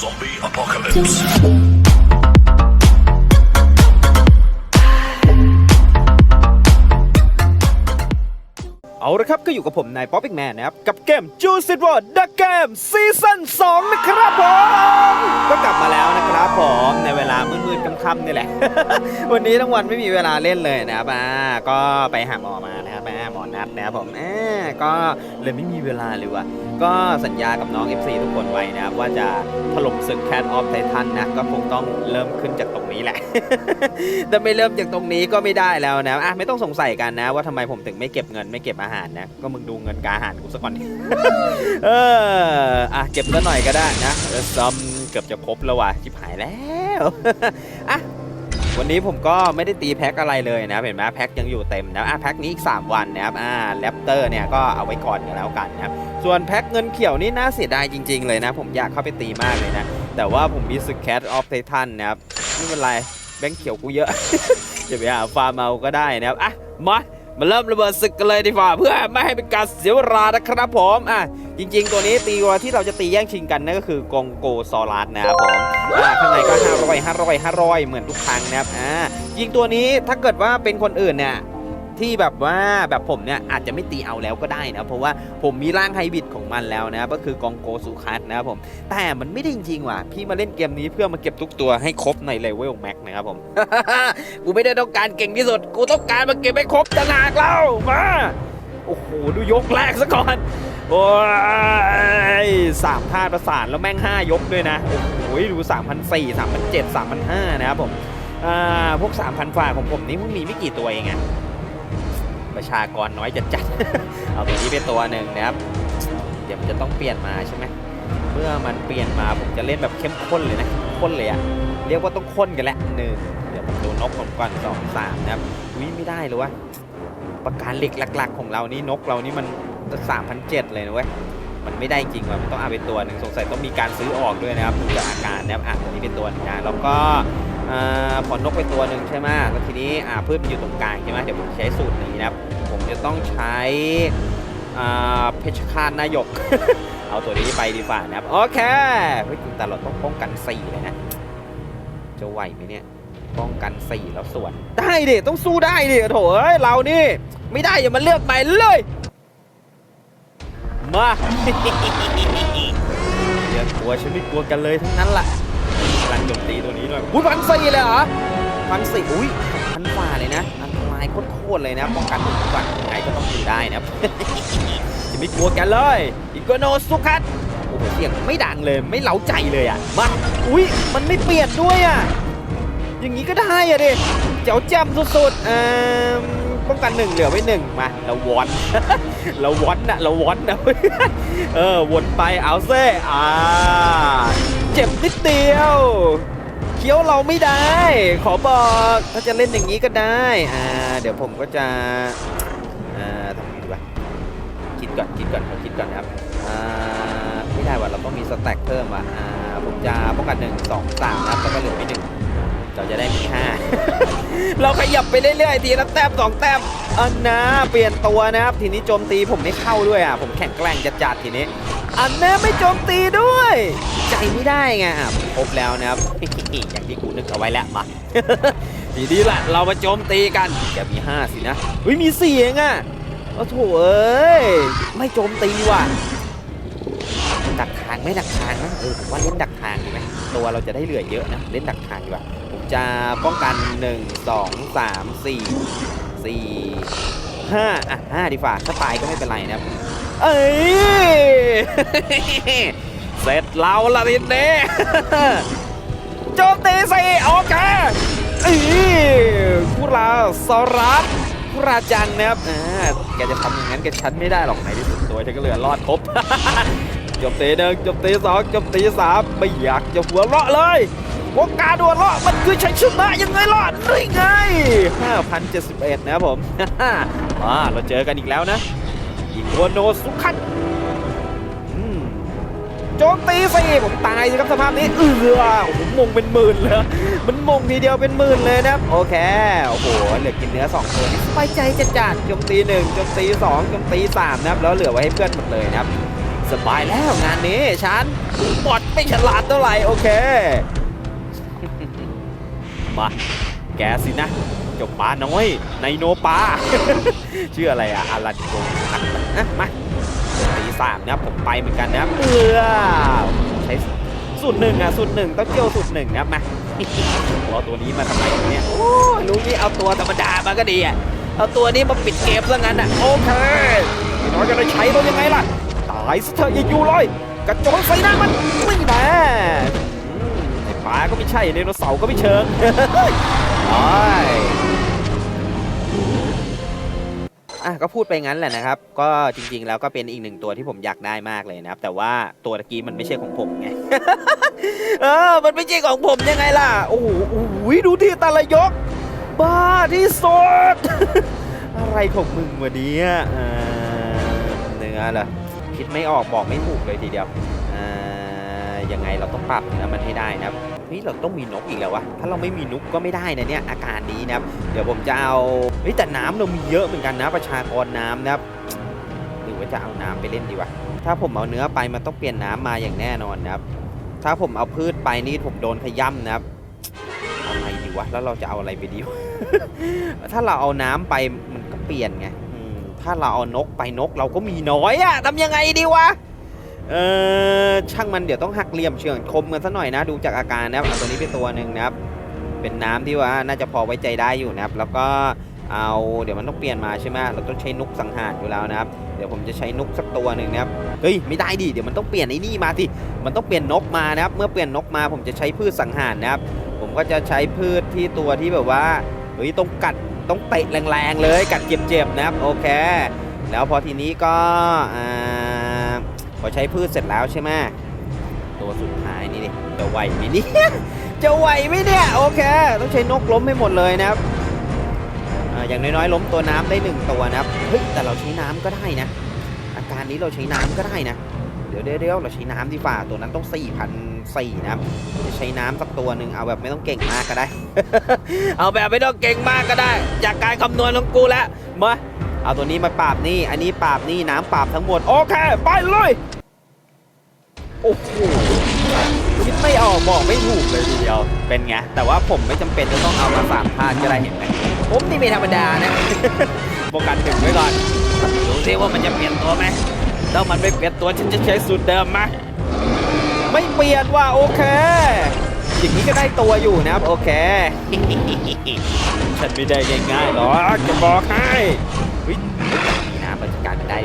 Zombie apocalypse. เอาละครับก็อยู่กับผมนายป๊อปปิกแมนนะครับ กับเกม Juice It World The Game Season 2นะครับผม ก็กลับมาแล้วนะครับผมในเวลามืดๆค่ำๆนี่แหละ วันนี้ทั้งวันไม่มีเวลาเล่นเลยนะครับอ่าก็ไปหาหมอมานะครับแม่หมอนัดนะครับผมอ่าก็เลยไม่มีเวลาเลยว่ะก็สัญญากับน้อง FC ทุกคนไว้นะครับ ว่าจะถล่มศึก Cat of Titan นะ ก็คงต้องเริ่มขึ้นจากตรงนี้แหละ แต่ไม่เริ่มจากตรงนี้ก็ไม่ได้แล้วนะอะไม่ต้องสงสัยกันนะ ว่าทำไมผมถึงไม่เก็บเงินไม่เก็บอาหารนะ ก็มึงดูเงินกบอาหารกูซะก่อนเอออะเก็บซะหน่อยก็ได้นะเออซัมเกือบจะครบแล้วว่ะชิบหายแล้วอะวันนี้ผมก็ไม่ได้ตีแพ็คอะไรเลยนะเห็นไหมแพ็คยังอยู่เต็มนะอะแพ็คนี้อีก 3 วันนะครับอ่าแรปเตอร์เนี่ยก็เอาไว้ก่อนกันแล้วกันนะครับ ส่วนแพ็คเงินเขียวนี่น่าเสียดายจริง ๆ เลยนะ ผมอยากเข้าไปตีมากเลยนะ แต่ว่าผมมีสึกแคทออฟไททันนะครับไม่เป็นไรแบงค์เขียวกูเยอะจะไปหาฟาร์มเอาก็ได้นะครับอะมามาเริ่มระเบิดศึกกันเลยดีกว่าเพื่อไม่ให้เป็นการเสียเวลานะครับผมอะจริง ๆ ตัวนี้ตีวัวที่เราจะตีแย่งชิงกันนั่นก็คือกองโกซอรัสนะครับผมอะข้างในก็500 500 500เหมือนทุกครั้งนะครับอ่ายิงตัวนี้ถ้าเกิดว่าเป็นคนอื่นเนี่ย ที่แบบว่าแบบผมเนี่ยอาจจะไม่ตีเอาแล้วก็ได้นะเพราะว่าผมมีร่างไฮบริดของมันแล้วนะก็คือกองโกสุคัสนะครับผมแต่มันไม่ได้จริงๆว่ะพี่มาเล่นเกมนี้เพื่อมาเก็บทุกตัวให้ครบในเลเวลแม็กนะครับผมกูไม่ได้ต้องการเก่งที่สุด กูต้องการมาเก็บให้ครบต่างหากเล่ามาโอ้โหดูยกแรกซะก่อนโอ้ยสามท่าประสานแล้วแม่งห้ายกด้วยนะโอ้โหดู3 0 0 3 3 0 0 3 5 0 0นะครับผมอ่าพวก 3,000ฝ่าของผมนี่มึงมีไม่กี่ตัวเองอะ ประชากรน้อยจัดจัดๆเอาตัวนี้เป็นตัวหนึ่งนะครับ เดี๋ยวมันจะต้องเปลี่ยนมาใช่ไหมเมื่อมันเปลี่ยนมาผมจะเล่นแบบเข้มข้นเลยนะข้นเลยอะเรียกว่าต้องข้นกันแหละหนึ่งเดี๋ยวผมดูนกผมก่อนสองสามนะครับวิไม่ได้เลยวะประการเหล็กหลัก ๆ ของเรานี่นกเรานี่มันสามพันเจ็ดเลยนะเว้ยมันไม่ได้จริงว่ะมันต้องเอาไปตัวหนึ่งสงสัยต้องมีการซื้อออกด้วยนะครับดูจากอาการนะครับอะตัวนี้เป็นตัวนึงนะแล้วก็อ่าพอนกไปตัวหนึ่งใช่ไหมแล้วทีนี้อ่าพืชมันอยู่ตรงกลางใช่ไหมเดี๋ยวผมใช้สูตรนี้นะครับผมจะ ต้องใช้เพชรคาตนายก เอาตัวนี้ไปดีกว่านะครับ โอเคเฮ้ยแต่เราต้องป้องกัน4เลยนะ จะไหวไหมเนี่ย ป้องกัน4แล้วส่วน ได้ดิต้องสู้ได้ดิโถเอ้ยเรานี่ ไม่ได้อย่ามาเลือกใหม่เลย มาเดี๋ยวกลัวฉันไม่กลัวกันเลยทั้งนั้นล่ะกำลังโจมตีตัวนี้หน่อยอุ้ยพันสี่เลยเหรอพันสี่อุ้ยพันฝ่าเลยนะอันายโคตรเลยนะป้องกันหนึ่งก่อนยังไงก็ต้องถือได้นะจะไม่กลัวกันเลยอีโกโนสุคัตโอ้โหเสียงไม่ดังเลยไม่เล้าใจเลยอะมาอุ้ยมันไม่เปลี่ยนด้วยอะอย่างนี้ก็ได้อะดิเจ๋วแจ่มสุดๆอ่อป้องกันหนึ่งเหลือไว้หนึ่งมาเราวอนเราวอนนะเราวอนนะเออวนไปเอาเซ่อ่าเจ็บนิดเดียว คี้ยวเราไม่ได้ ขอบอกถ้าจะเล่นอย่างนี้ก็ได้อ่าเดี๋ยวผมก็จะอ่าทำยังไงดีวะคิดก่อนคิดก่อนขอคิดก่อนครับอ่าไม่ได้ว่าเราต้องมีสแต็กเพิ่มว่ะอ่าผมจะป้องกันหนึ่งสองสามนะครับแล้วก็เหลือไม่หนึ่งเราจะได้มีห้าเราขยับไปเรื่อยๆทีละแต้มสองแต้มอันนะเปลี่ยนตัวนะครับทีนี้โจมตีผมไม่เข้าด้วยอะผมแข็งแกร่งจัดๆทีนี้อันนะไม่โจมตีด้วย ใจไม่ได้ไงอะผมครบแล้วนะครับ อย่างที่กูนึกเอาไว้แล้วมาทีนี้แหละเรามาโจมตีกันอย่ามีห้าสินะเฮ้ยมีเสี่เองอะโอ้โถเอ้ยไม่โจมตีว่ะดักทางไม่ดักทางนะเออผมว่าเล่นดักทางดีไหมตัวเราจะได้เหลือเยอะนะเล่นดักทางดีกว่าผมจะป้องกัน1 2 3 4 4 5อะ5ดีกว่าถ้าตายก็ไม่เป็นไรนะเอ้ย เสร็จเราละทีนี้โจมตีสิโอเคอีคุราสรัสคุราจังนะครับอ่าแกจะทำอย่างนั้นกับฉันไม่ได้หรอกในที่สุดตัวฉันก็เหลือรอดครบจมตีหนึ่งจมตีสองจมตีสามไม่อยากจะหัวเราะเลยวงการหัวเราะมันคือชัยชนะยังไงล่ะนี่ไง5,071 นะครับผมมาเราเจอกันอีกแล้วนะอีโกโนสุขัน โจมตีสิผมตายสิครับสภาพนี้เออโอ้โหมงเป็นหมื่นเลยมันมงทีเดียวเป็นหมื่นเลยนะครับโอเคโอ้โหเหลือกินเนื้อสองตัวนี่สบายใจจัดจัดๆโจมตีหนึ่งโจมตีสองโจมตีสามนะครับแล้วเหลือไว้ให้เพื่อนหมดเลยนะครับสบายแล้วงานนี้ฉันบอดไม่ฉลาดเท่าไหร่โอเคมาแกสินะเจ้าปลาน้อยในโนปลาชื่ออะไรอะอารันโกคันนะมา สามนะครับผมไปเหมือนกันนะครับเออใช้สูตรหนึ่งอะสูตรหนึ่งต้องเจียวสูตรหนึ่งนะครับมาเอาตัวนี้มาทำไมเนี่ยโอ้ยลุงนี่เอาตัวธรรมดามาก็ดีอะเอาตัวนี้มาปิดเกมซะงั้นอะโอเคน้อยจะได้ใช้เรายังไงล่ะตายซะเถอะอย่าอยู่เลยกระโจนใส่หน้ามันไม่แน่ไอ้ปลาก็ไม่ใช่ไดโนเสาร์ก็ไม่เชิงโอ้ย อะก็พูดไปงั้นแหละนะครับ ก็จริงๆแล้วก็เป็นอีกหนึ่งตัวที่ผมอยากได้มากเลยนะครับ แต่ว่าตัวตะกี้มันไม่ใช่ของผมไง เออ มันไม่ใช่ของผมยังไงล่ะ โอ้โหดูที่ต่ละยก บ้าที่สุด อะไรของมึงวะเนี่ยเนื้อเหรอคิดไม่ออกบอกไม่ถูกเลยทีเดียว ยังไงเราต้องปรับนื้อมันให้ได้นะครับเฮ้ยเราต้องมีนกอีกแล้ววะถ้าเราไม่มีนกก็ไม่ได้นะเนี่ยอาการนี้นะครับเดี๋ยวผมจะเอาเฮ้ยแต่น้ำเรามีเยอะเหมือนกันนะประชากรน้ำนะครับหรือว่าจะเอาน้ำไปเล่นดีวะถ้าผมเอาเนื้อไปมันต้องเปลี่ยนน้ำมาอย่างแน่นอนนะครับถ้าผมเอาพืชไปนี่ผมโดนขย้ำนะครับอาไงดีวะแล้วเราจะเอาอะไรไปดีวะถ้าเราเอาน้ำไปมันก็เปลี่ยนไงถ้าเราเอานกไปนกเราก็มีน้อยอะทำยังไงดีวะ เออช่างมันเดี๋ยวต้องหักเหลี่ยมเฉื่อยคมกันซะหน่อยนะ ดูจากอาการนะครับเอาตัวนี้เป็นตัวหนึ่งนะครับ เป็นน้ำที่ว่าน่าจะพอไว้ใจได้อยู่นะครับ แล้วก็เอาเดี๋ยวมันต้องเปลี่ยนมาใช่ไหมเราต้องใช้นุกสังหารอยู่แล้วนะครับ เดี๋ยวผมจะใช้นุกสักตัวหนึ่งนะครับ เฮ้ยไม่ได้ดิ เดี๋ยวมันต้องเปลี่ยนไอ้นี่มาสิ มันต้องเปลี่ยนนกมานะครับ เมื่อเปลี่ยนนกมาผมจะใช้พืชสังหารนะครับ ผมก็จะใช้พืชที่ตัวที่แบบว่า เฮ้ยต้องกัดต้องเตะแรงๆเลย กัดเจ็บๆนะครับ โอเค แล้วพอทีนี้ก็อ่า อใช้พืชเสร็จแล้วใช่ไหมตัวสุดท้ายนี่ดิจะไหวไหมเนี่ยจะไหวไหมเนี่ยโอเค ต้องใช้นกล้มให้หมดเลยนะครับอ่าอย่างน้อยๆล้มตัวน้ำได้หนึ่งตัวนะครับเฮ้ยแต่เราใช้น้ำก็ได้นะ อาการนี้เราใช้น้ำก็ได้นะ เดี๋ยวเดี๋ยวเดี๋ยวเราใช้น้ำดีกว่าตัวนั้นต้อง4 0 0 4นะครับจะใช้น้ำสักตัวหนึ่งเอาแบบไม่ต้องเก่งมากก็ได้ เอาแบบไม่ต้องเก่งมากก็ได้ จากการคำนวณของกูแล้วมาเอาตัวนี้มาปราบนี่ อันนี้ปราบนี่น้ำปราบทั้งหมดโอเค ไปเลย โอ้โหคิดไม่ออกบอกไม่ถูกเลยทีเดียว เป็นไง แต่ว่าผมไม่จำเป็นจะต้องเอามาสามพาดก็ได้เห็นไหมผมนี่ไม่ธรรมดานะ โฟกัสหนึ่งไว้ก่อนดูซิว่ามันจะเปลี่ยนตัวไหมถ้ามันไม่เปลี่ยนตัวฉันจะใช้สูตรเดิมมาไม่เปลี่ยนว่าโอเคอย่างนี้ก็ได้ตัวอยู่นะครับโอเค ฉันไม่ได้ง่ายๆหรอกจะบอกให้เฮ้ยนี่นะมันจะการได้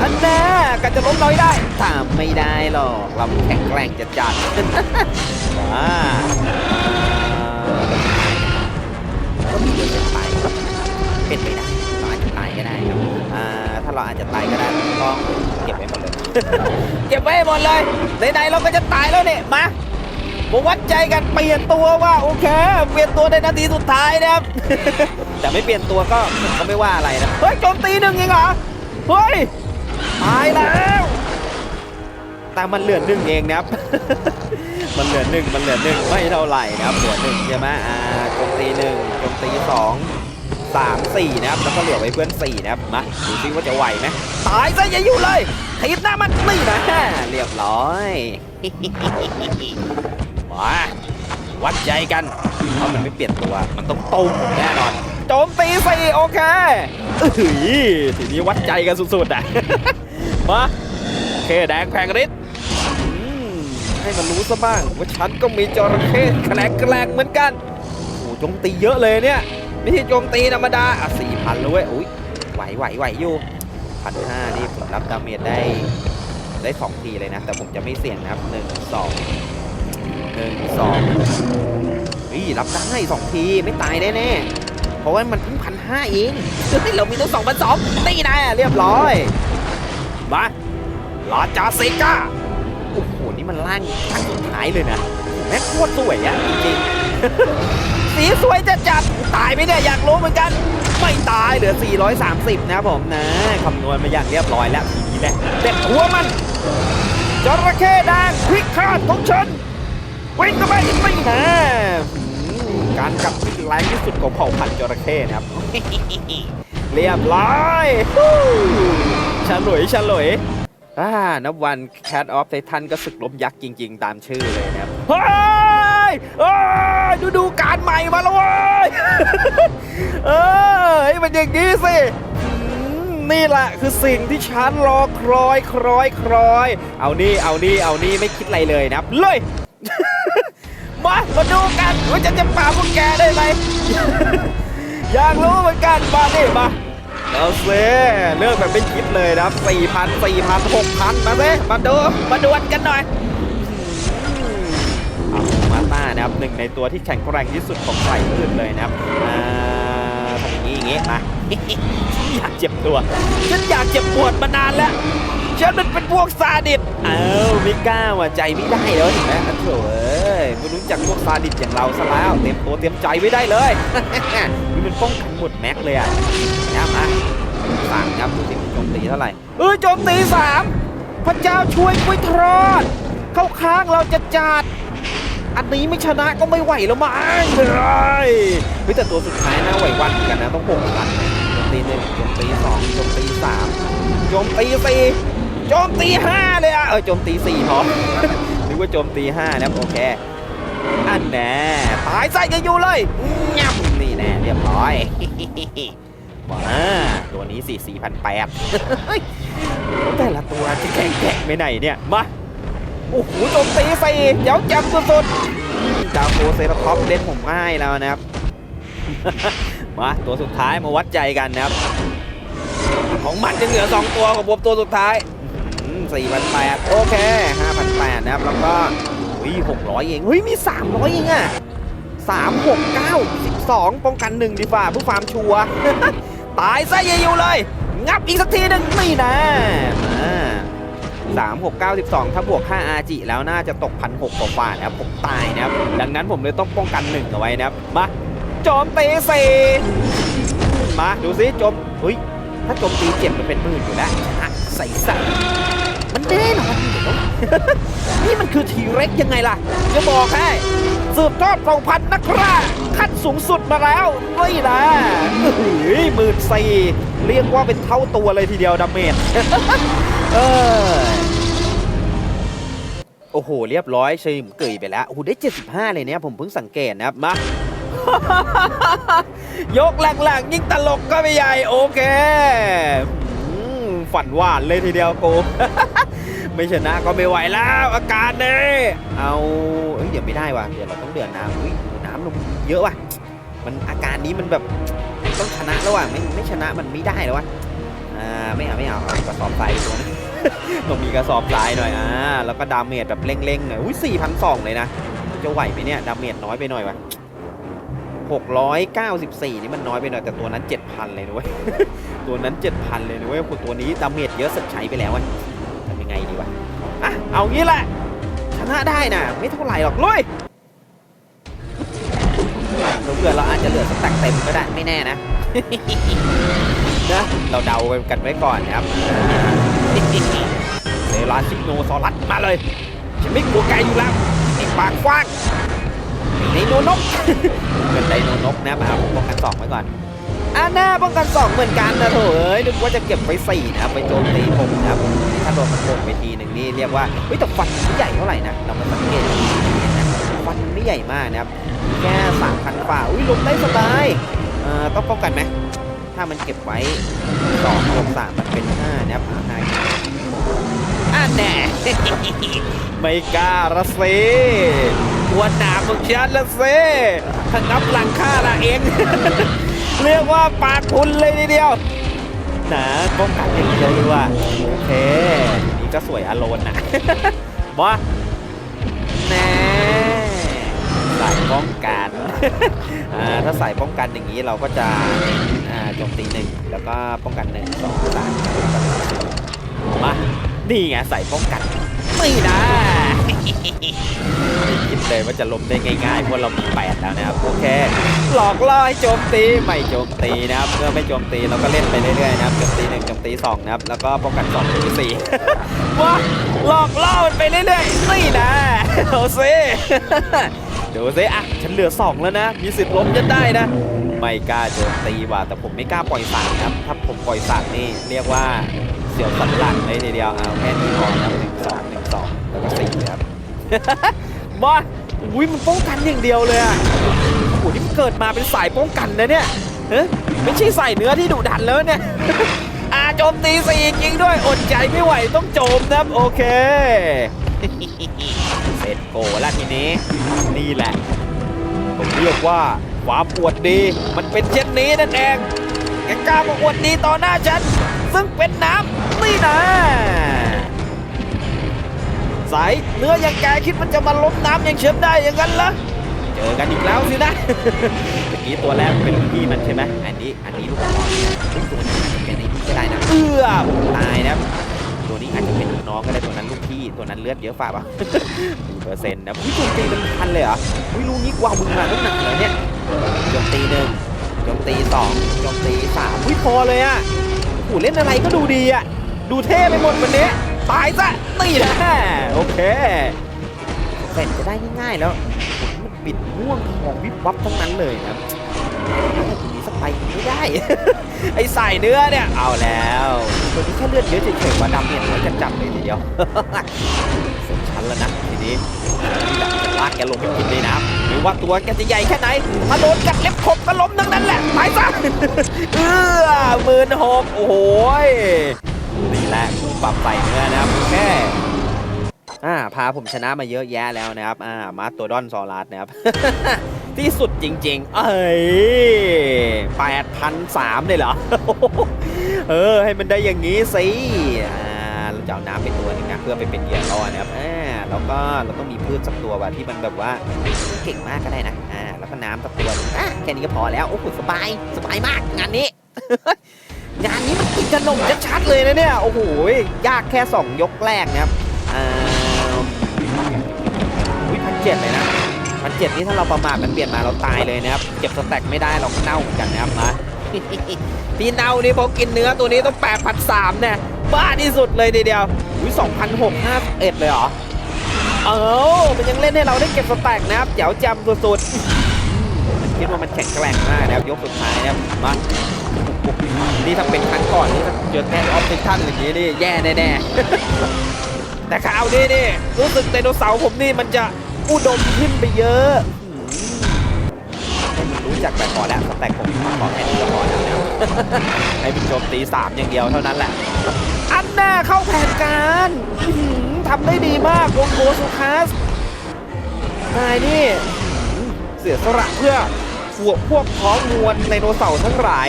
อันแน่กันจะล้มเราให้ได้ทำไม่ได้หรอกเราแข็งแกร่งจัดจัดว้าก็มีเรื่องเป็นไปเป็นไปได้เราอาจจะตายก็ได้ครับอ่าถ้าเราอาจจะตายก็ได้ต้องเก็บไว้หมดเลย เก็บไว้หมดเลยไหนๆเราก็จะตายแล้วเนี่ยมามาวัดใจกันเปลี่ยนตัวว่าโอเค เปลี่ยนตัวในนาทีสุดท้ายนะครับ แต่ไม่เปลี่ยนตัวก็ก็ไม่ว่าอะไรนะ เฮ้ยโจมตีหนึ่งเองเหรอ เฮ้ย ตายแล้ว แต่มันเหลือหนึ่งเองนะครับ มันเหลือหนึ่งมันเหลือหนึ่งไม่เท่าไหร่นะครับเหลือหนึ่งใช่ไหมอ่าโจมตีหนึ่งโจมตีสองสามสี่นะครับแล้วก็เหลือไว้เพื่อนสี่นะครับมาดูซิว่าจะไหวไหมตายซะอย่าอยู่เลยทีบหน้ามันนี่นะเรียบร้อยมาวัดใจกันเพราะมันไม่เปลี่ยนตัว มันต้องตุ้มแน่นอน โจมตีสี่โอเคเอ้ยทีนี้วัดใจกันสุดๆอะ มาโอเคแดงแพงฤทธิ์ให้มันรู้ซะบ้างว่าฉันก็มีจระเข้แกลกแกลกเหมือนกันโอ้โหโจมตีเยอะเลยเนี่ยไม่ใช่โจมตีธรรมดาอะสี่พันเลยเว้ยอุ้ยไหวไหวไหวอยู่พันห้านี่ผมรับดาเมจได้ได้สองทีเลยนะ แต่ผมจะไม่เสี่ยงนะครับหนึ่งสองหนึ่งสองนี่รับได้สองทีไม่ตายแน่แน่เพราะว่ามันเพิ่งพันห้าเองเฮ้ยเรามีตั้งสองพันสองนี่นะเรียบร้อย มาลาจาเซกาโอ้โห นี่มันล่างล่างสุดท้ายเลยนะ แม่งโคตรสวยอะจริงๆ สีสวยจะจัดตายไหมเนี่ย อยากรู้เหมือนกัน ไม่ตายเหลือ 430 นะครับผมนะ คำนวณมาอย่างเรียบร้อยแล้วทีนี้แหละเด็ดหัวมันจระเข้แดงพลิกคาดของฉันวิ่งเข้าไปไม่นะการกลับที่แรงที่สุดของเผ่าพันธุ์จระเข้นะครับ เรียบร้อย ฉลวยฉลวยอ่านับวันแคทออฟไททันก็ศึกลบยักษ์จริง ๆ ตามชื่อเลยนะครับเฮ้ยเอ้ยดูดูการใหม่มาแล้วเว้ยเออให้มันอย่างนี้สินี่แหละคือสิ่งที่ฉันรอครอยครอยครอย เอานี่เอานี่เอานี่ไม่คิดอะไรเลยนะครับเลยมามาดูกันว่าฉันจะปราบพวกแกได้ไหมอยากรู้เหมือนกันมาดิมา เอาเซ่เลือกแบบไม่คิดเลยนะครับสี่พันสี่พันหกพันมาเซ่มาดูมาดวลกันหน่อยเอามาต้านะครับหนึ่งในตัวที่แข็งแกร่งที่สุดของไฟอื่นเลยนะครับอ่าทำอย่างนี้อย่างนี้มาอยากเจ็บตัวฉันอยากเจ็บปวดมานานแล้ว ฉันมันเป็นพวกซาดิสเอ้าไม่กล้าว่ะใจไม่ได้แล้วเห็นไหมอะโถ่เอ้ยไม่รู้จักพวกซาดิสอย่างเราซะแล้วเตรียมตัวเตรียมใจไว้ได้เลย นี่มันป้องกันหมดแม็กเลยอะนะมาสามครับดูสิโจมตีเท่าไหร่เออโจมตีสามพระเจ้าช่วยกล้ยทอดเข้าข้างเราจะจัดอันนี้ไม่ชนะก็ไม่ไหวแล้วมั้งเลยเฮ้ยแต่ตัวสุดท้ายนะไหววันเหมือนกันนะต้องหกพันโจมตีหนึ่งโจมตีสองโจมตีสามโจมตีสี่ โจมตีห้าเลยอะ เออโจมตีสี่พอนึกว่าโจมตีห้านะโอเคอันแน่ตายใส่กันอยู่เลยงับนี่แน่เรียบร้อยมาตัวนี้สี่สี่พันแปดแต่ละตัวจะแข็งแกร่งไปไหนเนี่ยมาโอ้โหโจมตีใส่เดี๋ยวจำสุดๆดาวโคเซราท็อปเล่นผมง่ายแล้วนะครับมาตัวสุดท้ายมาวัดใจกันนะครับ ของมันจะเหลือ2ตัวของผมตัวสุดท้าย สี่พันแปดโอเคห้าพันแปดนะครับ แล้วก็อุ้ยหกร้อยเองเฮ้ยมีสามร้อยเองอะสามหกเก้าสิบสองป้องกันหนึ่งดีฝ่าเพื่อความชัว ตายซะเยอยู่เลย งับอีกสักทีหนึ่งนี่นะสามหกเก้าสิบสองถ้าบวกค่าอาจิแล้วน่าจะตกพันหกกว่านะครับ ผมตายนะครับ ดังนั้นผมเลยต้องป้องกันหนึ่งเอาไว้นะครับ มาโจมตีสี่มา ดูซิโจมเฮ้ย ถ้าโจมตีเจ็บมันเป็นหมื่นอยู่แล้วชนะใส่สัตว์ มันแน่นอนอยู่แล้ว นี่มันคือทีเร็กยังไงล่ะ จะบอกให้ สืบทอดเผ่าพันธุ์นะครับขั้นสูงสุดมาแล้วไม่นะเฮ้ยหมื่นสี่เรียกว่าเป็นเท่าตัวเลยทีเดียวดาเมจเออโอ้โห เรียบร้อยเฉยมเกยไปแล้ว โอ้โห ได้ 75 เลยเนี่ยผมเพิ่งสังเกตนะครับ มายกหลังๆยิ่งตลกก็ไม่ใหญ่ โอเค ฝันหวานเลยทีเดียวกู ไม่ชนะก็ไม่ไหวแล้วอาการเนี่ยเอาเอ้ยเดี๋ยวไม่ได้ว่ะเดี๋ยวเราต้องเดือดน้ำอุ้ยน้ำลงเยอะว่ะ มันอาการนี้มันแบบต้องชนะแล้วว่ะไม่ไม่ชนะมันไม่ได้แล้วว่ะอ่าไม่เอาไม่เอาเอากระสอบทรายตัวนึงต้องมีกระสอบทรายหน่อยอ่าแล้วก็ดาเมจแบบเร่งๆหน่อยอุ้ยสี่พันสองเลยนะจะไหวไหมเนี่ยดาเมจน้อยไปหน่อยว่ะ 694 นี่มันน้อยไปหน่อยแต่ตัวนั้น 7,000 เลยนะเว้ย ตัวนั้น 7,000 เลยนะเว้ยตัวนี้ดาเมจเยอะสุดใช้ไปแล้วอะทำยังไงดีวะอะเอางี้แหละชนะได้นะไม่เท่าไหร่หรอกลุยเผื่อเราอาจจะเหลือสแต็กเต็มก็ได้ไม่แน่นะนะเราเดากันไว้ก่อนนะครับเซราชิโนซอรัสมาเลยฉันไม่กลัวแกอยู่แล้วไอ้ปากกว้าง ดโนนกเป็นไดโนนกนะมาผมป้องกันสองไว้ก่อนอ่าหน้าป้องกันสองเหมือนกันนะโถเอ้ยนึกว่าจะเก็บไว้สี่นะไปโจมตีผมนะถ้าโดนมันโดนไปทีหนึ่งนี่เรียกว่าเฮ้ยแต่ฟันมันไม่ใหญ่เท่าไหร่นะเรามาสังเกตดีนะฟันมันไม่ใหญ่มากนะครับแค่สามพันฝ่าอุ้ยลงได้สบายเอ่อต้องป้องกันไหมถ้ามันเก็บไว้สองบวกสามมันเป็นห้านะครับหาห้าอ่าแน่ไม่กล้าละสิ กวนหนามึงชันละสิถ้างับหลังค่าละเอง เรียกว่าปากพุนเลยทีเดียวนะป้องกันอย่างเดียวดีกว่าโอเคนี้ก็สวยอารมณ์นะมาแน่สายป้องกันอ่าถ้าสายป้องกันอย่างนี้เราก็จะอ่าโจมตีหนึ่งแล้วก็ป้องกันหนึ่งสองสามมานี่ไงใส่ป้องกันไม่ไม่ คิดเลยว่าจะล้มได้ง่ายๆเพราะเรามีแปดแล้วนะครับโอเคหลอกล่อให้โจมตีไม่โจมตีนะครับเมื่อไม่โจมตีเราก็เล่นไปเรื่อยๆนะครับโจมตีหนึ่งโจมตีสองนะครับแล้วก็ป้องกันสองโจมตีสี่ว้าหลอกล่อมันไปเรื่อยๆนี่นะโอเซดูซิอะฉันเหลือสองแล้วนะ มีสิทธิ์ล้มจะได้นะไม่กล้าโจมตีว่ะแต่ผมไม่กล้าปล่อยสารครับถ้าผมปล่อยสารนี่เรียกว่าเสียวสันหลังเลยทีเดียวเอาแค่นี้พอนะหนึ่งสองหนึ่งสอง แล้วก็สี่ครับมาอุ้ยมันป้องกันอย่างเดียวเลยอะโอ้โหนี่มันเกิดมาเป็นสายป้องกันนะเนี่ยเฮ้ยไม่ใช่สายเนื้อที่ดุดันแล้วเนี่ย อาโจมตีสี่จริงด้วยอดใจไม่ไหวต้องโจมนะครับ โอเค เสร็จโกแล้วทีนี้ นี่แหละ ผมเรียกว่าความอวดดี มันเป็นเช่นนี้นั่นเองแกกล้ามาอวดดีต่อหน้าฉัน ซึ่งเป็นน้ำนี่นะ สายเนื้ออย่างแกคิดมันจะมาล้มน้ำย่างเฉิมได้อย่างนั้นเหรอเจอกันอีกแล้วสินะเมื่อกี้ตัวแรกเป็นลูกพี่มันใช่ไหมอันนี้อันนี้ลูกน้องตัวนี้อาจจะเป็นไอ้นี่ก็ได้นะเอื้อมตายนะตัวนี้อาจจะเป็นลูกน้องก็ได้ตัวนั้นลูกพี่ตัวนั้นเลือดเยอะฝ่าปะเปอร์เซ็นต์นะพี่โจมตีเป็นพันเลยเหรอวิลูกนี้กว่ามึงมาต้งหนักเลยเนี่ยโจมตีหนึ่งโจมตีสองโจมตีสามวิพอเลยอะโอ้โหเล่นอะไรก็ดูดีอะดูเท่ไปหมดวันนี้ ตายซะนี่แหละโอเคเสร็จจะได้ง่ายๆแล้วมันปิดม่วงทองวิบวับทั้งนั้นเลยนะทีนี้สไปไม่ได้ ไอ้ใส่เนื้อเนี่ยเอาแล้วตัวนี้แค่เลือดเยอะเฉยๆว่าดำเนี่ยน้อยจะจับเลยทีเดียวเสร็จชั้นแล้วนะทีนี้นี่แหลากแกลงไปกินเลยนะหรือว่าตัวแกจะใหญ่แค่ไหนถ้าโดนกัดเล็บขบก็ล้มทั้งนั้นแหละไปซะเออหมื่นหกโอ้โหยนี่แหละ ปรับใส่เนื้อนะครับแค่อ่าพาผมชนะมาเยอะแยะแล้วนะครับอ่ามาตัวดอนซอรัสนะครับ ที่สุดจริง ๆ เอ้ยแปดพันสามเลยเหรอ เออ ให้มันได้อย่างนี้สิอ่าเราจะเอาน้ำไปตัวหนึงนะเพื่อไปเป็นเหยื่อล่อนะครับอ่าแล้วก็เราต้องมีพืชสักตัวว่ะที่มันแบบว่าเก่งมากก็ได้นะอ่าแล้วก็น้ำสักตัวอะแค่นี้ก็พอแล้วโอ้โหสบายสบายมากงานนี้ งานนี้มันกินขนมชัดๆเลยนะเนี่ย โอ้โห ยากแค่สองยกแรกนะครับอ่าวิพันเจ็ดเลยนะพันเจ็ดนี่ถ้าเราประมาทมันเปลี่ยนมาเราตายเลยนะครับ เก็บสแต็กไม่ได้เราเน่าเหมือนกันนะครับมาพี่เน่านี่พอกินเนื้อตัวนี้ต้อง8 0 0เนี่ยบ้าที่สุดเลยทีเดียวอุ้ย2,651เลยเหรอ เออมันยังเล่นให้เราได้เก็บสแต็กนะครับเดี๋ยวจำสุดๆคิดว่ามันแข็งแกร่งมากนะครับยกสุดท้ายนะครับมา นี่ถ้าเป็นครั้งก่อนนี่ถ้าเจอแทนออฟติทันอย่างนี้นี่แย่แน่ๆ แต่คราวนี้นี่รู้สึกไดโนเสาร์ผมนี่มันจะอุดมขึ้นไปเยอะให้มันรู้จักแบบพอแล้วสแต็กผมขอแค่นี้ก็พอแล้วนะให้เป็นโจมตีสามอย่างเดียวเท่านั้นแหละ อันหน่าเข้าแผนการทำได้ดีมากวงโกสุคัสนายนี่เสียสละเพื่อพวกพวกพ้องมวลไดโนเสาร์ทั้งหลาย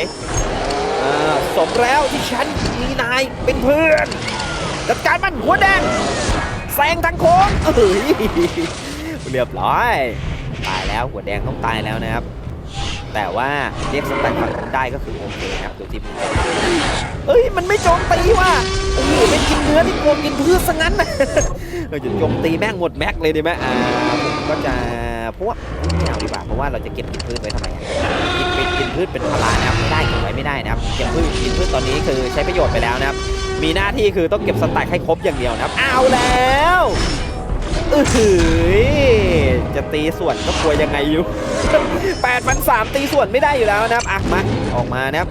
สมแล้วที่ฉันมีนายเป็นเพื่อนจัดการมันหัวแดงแซงทางโค้งเอ้ยเรียบร้อย ตายแล้วหัวแดงต้องตายแล้วนะครับ แต่ว่าเรียกสแต็กฝั่งนู้นได้ก็คือโอเคนครับตัวที่เอ้ยมันไม่โจมตีว่ะโอ้โหเป็นกินเนื้อที่กลัวกินพืชซะงั้นเราจะโจมตีแม่งหมดแม็กเลยดีไหมอ่าผมก็จะเพราะว่าไม่เอาดีกว่าเพราะว่าเราจะเก็บกินพืชไว้ทำไมกิน กินพืชเป็นพลานะครับไม่ได้เก็บไว้ไม่ได้นะครับเก็บพืชกินพืชตอนนี้คือใช้ประโยชน์ไปแล้วนะครับ มีหน้าที่คือต้องเก็บสแต็กให้ครบอย่างเดียวนะครับเอาแล้วเออหือจะตีส่วนก็กลัวยังไงอยู่8มัน3ตีส่วนไม่ได้อยู่แล้วนะครับอะมาออกมานะครับ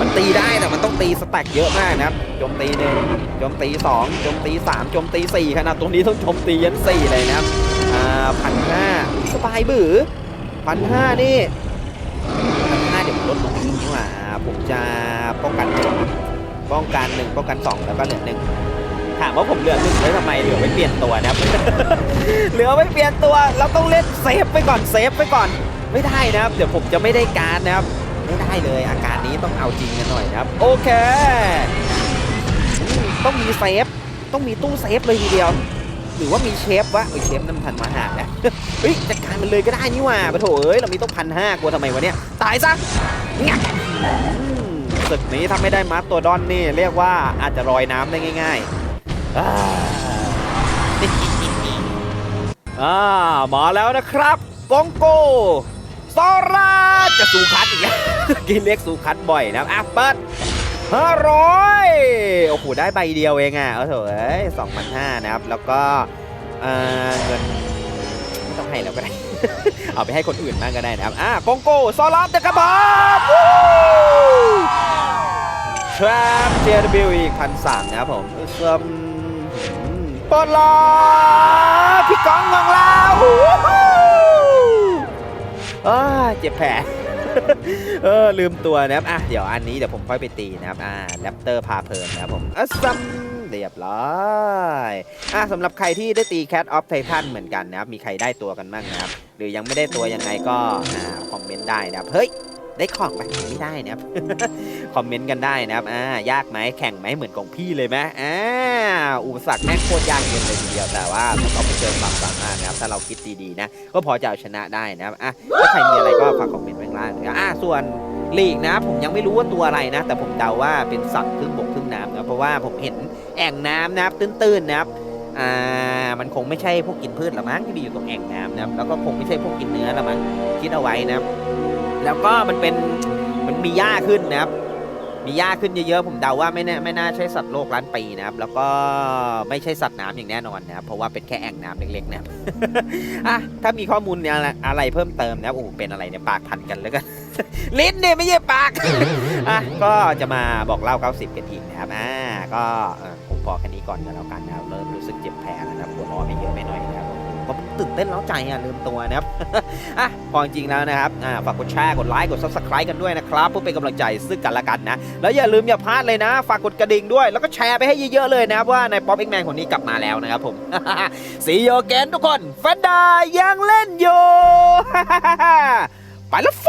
มันตีได้แต่มันต้องตีสแต็กเยอะมากนะครับโจมตีหนึ่งโจมตีสองโจมตีสามโจมตีสี่ขนาดตรงนี้ต้องโจมตียันสี่เลยนะครับอ่าพันห้าสบายบือพันห้านี่พันห้าเดี๋ยวผม ลดลงนี่ว่าผมจะป้องกันหนึ่งป้องกันหนึ่งป้องกันสองแล้วก็เหลือหนึ่งถามว่าผมเหลือหนึ่งไว้ทำไมเหลือไว้เปลี่ยนตัวนะครับ เหลือไว้เปลี่ยนตัวเราต้องเล่นเซฟไปก่อนเซฟไปก่อน ไม่ได้นะครับ เดี๋ยวผมจะไม่ได้การดนะครับ ไม่ได้เลยอาการนี้ต้องเอาจริงกันหน่อยนะครับ โอเค ต้องมีเซฟ ต้องมีตู้เซฟเลยทีเดียว หรือว่ามีเชฟวะเอ้ยเชฟนั่นมันมาหานะเฮ้ยจัดการมันเลยก็ได้นี่ว่าปะโถเอ้ยเรามีต้องพันห้ากลัวทำไมวะเนี่ยตายซะงักศึกนี้ถ้าไม่ได้มัดตัวดอนนี่เรียกว่าอาจจะลอยน้ำได้ง่ายๆอ่ามาแล้วนะครับกองโกซอราจะสูคัดอีกแล้วกินเรียกสูคัดบ่อยนะครับอะเปิด ห้าร้อยโอ้โห ได้ใบเดียวเองอะ เอาเถอะสองพันห้านะครับ แล้วก็เงินไม่ต้องให้แล้วก็ได้ เอาไปให้คนอื่นบ้างก็ได้นะครับ อะกงโกซอรัสนะครับผมวู้ Trap JW อีกพันสามนะครับผมซัมปลอพี่ก้องของเราหูอ้าเจ็บแผล เออลืมตัวนะครับอะเดี๋ยวอันนี้เดี๋ยวผมค่อยไปตีนะครับอ่าแรปเตอร์พาเพลินนะครับผมอะซัมเรียบร้อยอะสำหรับใครที่ได้ตี Cat of Titan เหมือนกันนะครับ มีใครได้ตัวกันบ้างนะครับ หรือยังไม่ได้ตัวยังไงก็อ่าคอมเมนต์ได้นะครับ เฮ้ย ได้ของไหมไม่ได้นะครับ คอมเมนต์กันได้นะครับ อ่า ยากไหมแข่งไหมเหมือนของพี่เลยไหมอ่า อุปสรรคแม่งโคตรยากเย็นเลยทีเดียว แต่ว่าเราต้องไปเจอความสามารถนะครับ ถ้าเราคิดดีๆนะ ก็พอจะเอาชนะได้นะครับ อะ ถ้าใครมีอะไรก็ฝากคอมเมนต์ไว้ข้างล่างนะครับอะส่วนลีกนะผมยังไม่รู้ว่าตัวอะไรนะ แต่ผมเดาว่าเป็นสัตว์ครึ่งบกครึ่งน้ำนะเพราะว่าผมเห็นแอ่งน้ำนะครับตื้นๆนะครับอ่ามันคงไม่ใช่พวกกินพืชหรอกมั้งที่มีอยู่ตรงแอ่งน้ำนะครับแล้วก็คงไม่ใช่พวกกินเนื้อหรอกมั้งคิดเอาไว้นะครับ แล้วก็มันเป็นมันมีหญ้าขึ้นนะครับ มีหญ้าขึ้นเยอะๆผมเดาว่าไม่แน่ไม่น่าใช่สัตว์โลกล้านปีนะครับ แล้วก็ไม่ใช่สัตว์น้ำอย่างแน่นอนนะครับ เพราะว่าเป็นแค่แอ่งน้ำเล็กๆนะครับอะถ้ามีข้อมูลอะไรอะไรเพิ่มเติมนะครับโอ้เป็นอะไรเนี่ยปากพันกันแล้วกันลิ้นเนี่ยไม่ใช่ปากอะก็จะมาบอกเล่า 90 กันอีกนะครับอ่าก็ผมพอแค่นี้ก่อนกันแล้วกันนะครับเริ่มรู้สึกเจ็บแผลแล้วนะครับปวดร้อนไปเยอะไปหน่อยนะครับ ผมตื่นเต้นแล้วใจอะลืมตัวนะครับอะพอจริงแล้วนะครับอ่าฝากกดแชร์กดไลค์กด subscribe กันด้วยนะครับเพื่อเป็นกำลังใจซึ่งกันและกันนะ แล้วอย่าลืมอย่าพลาดเลยนะ ฝากกดกระดิ่งด้วย แล้วก็แชร์ไปให้เยอะๆเลยนะครับว่าในป๊อปเอ็กแมนคนนี้กลับมาแล้วนะครับผมสีโยเกนทุกคนแฟนดายังเล่นอยู่ ไปแล้วไฟ